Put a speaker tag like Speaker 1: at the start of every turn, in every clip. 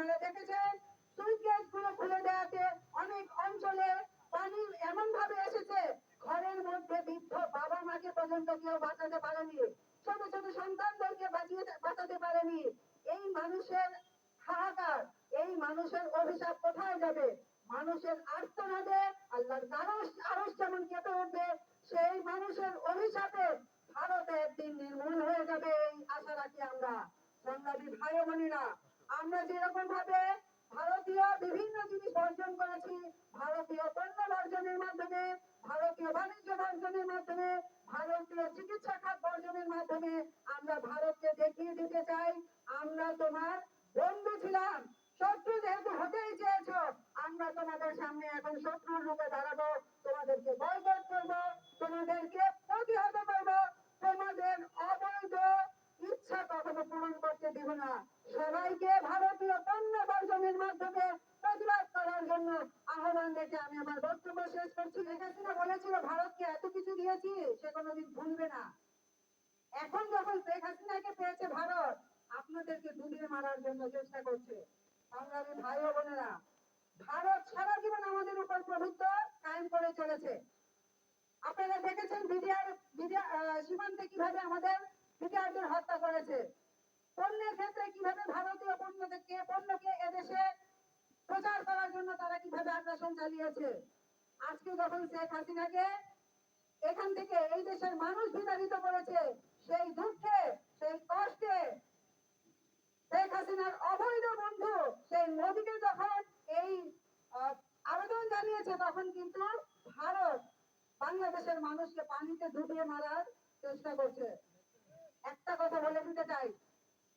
Speaker 1: আপনারা দেখেছেন? সুইচ গেটগুলো খুলে দেওয়াতে অনেক অঞ্চলে পানি এমন ভাবে এসেছে, ঘরের মধ্যে বৃদ্ধ বাবা মাকে পর্যন্ত কেউ বাঁচাতে পারেনি, ছোট ছোট সন্তানদেরকে বাঁচিয়ে বাঁচাতে পারেনি। এই মানুষের হাহাকার, এই মানুষের অভিশাপ কোথায় যাবে? মানুষের আর্তনাদে, আল্লাহর দ্বারস আরস যেমন কেঁপে উঠবে, সেই মানুষের অভিশাপে ভারত একদিন নির্মূল হয়ে যাবে, এই আশা রাখি আমরা। সংগ্রামী ভাই বোনেরা আমরা যেরকম ভাবে ভারতীয় বিভিন্ন জিনিস বর্জন করেছি, ভারতীয় পণ্য বর্জনের মাধ্যমে, ভারতীয় বাণিজ্য বর্জনের মাধ্যমে, ভারতীয় চিকিৎসা খাত বর্জনের মাধ্যমে আমরা ভারতকে দেখিয়ে দিতে চাই। আমরা তোমার বন্ধু ছিলাম। শত্রু যেহেতু হতেই চেয়েছো, আমরা তোমাদের সামনে এখন শত্রুর রূপে দাঁড়াবো। কখনো পূরণ করতে দিব না। সবাইকে ভারতীয় পণ্য বর্জনের মাধ্যমে প্রতিবাদ করার জন্য আহ্বান রেখে আমি আমার বক্তব্য শেষ করছি। শেখ হাসিনা বলেছিল, ভারতকে এত কিছু দিয়েছি, সে কোনোদিন ভুলবে না। এখন যখন শেখ হাসিনাকে পেয়েছে ভারত, আপনাদেরকে ডুবিয়ে মারার জন্য চেষ্টা করছে। সংগ্রামী ভাই বোনেরা, ভারত সারা জীবন আমাদের উপর প্রভুত্ব কায়েম করে চলেছে। আপনারা দেখেছেন বিডিআর সীমান্তে কীভাবে আমাদের বিডিআরদের হত্যা করেছে? পণ্যের ক্ষেত্রে কীভাবে ভারতীয় পণ্যকে পণ্যকে এদেশে প্রচার করার জন্য তারা কীভাবে আগ্রাসন চালিয়েছে? আজকে যখন শেখ হাসিনাকে এখান থেকে এই দেশের মানুষ বিতাড়িত করেছে, সেই দুঃখে, সেই কষ্টে শেখ হাসিনার অবৈধ বন্ধু সেই মোদীকে যখন এই আবেদন জানিয়েছে, তখন কিন্তু ভারত বাংলাদেশের মানুষকে পানিতে ডুবিয়ে মারার চেষ্টা করছে। একটা কথা বলে দিতে চাই।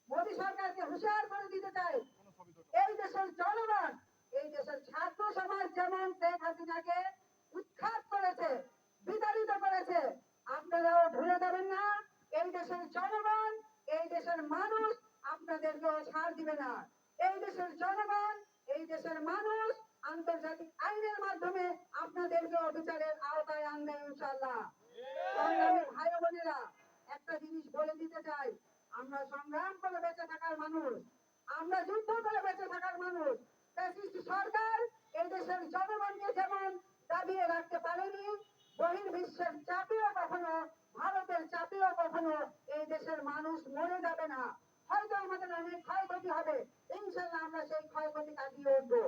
Speaker 1: মোদী সরকারকে হুঁশিয়ার করে দিতে চাই। এই দেশের জনগণ, এই দেশের ছাত্র সমাজ যেমন শেখ হাসিনাকে উৎখাত করেছে, বিতাড়িত করেছে, আপনারাও ভুলে যাবেন না, এই দেশের জনগণ, এই দেশের মানুষ আপনাদেরকেও ছাড় দিবে না। এই দেশের জনগণ, এই দেশের মানুষ আন্তর্জাতিক আইনের মাধ্যমে আপনাদেরকেও বিচারের আওতায় আনবে ইনশাল্লাহ ভাই বোনেরা, একটা জিনিস বলে দিতে চাই। আমরা সংগ্রাম করে বেঁচে থাকার মানুষ, আমরা যুদ্ধ করে বেঁচে থাকার মানুষ। সরকার এই দেশের জনগণকে যেমন দাবিয়ে রাখতে পারেনি, বহির্বিশ্বের চাপেও কখনো, ভারতের চাপেও কখনো এই দেশের মানুষ মরে যাবে না। হয়তো আমাদের অনেক ক্ষয়ক্ষতি হবে। ইনশাল্লাহ আমরা সেই ক্ষয়ক্ষতি কাটিয়ে উঠবো।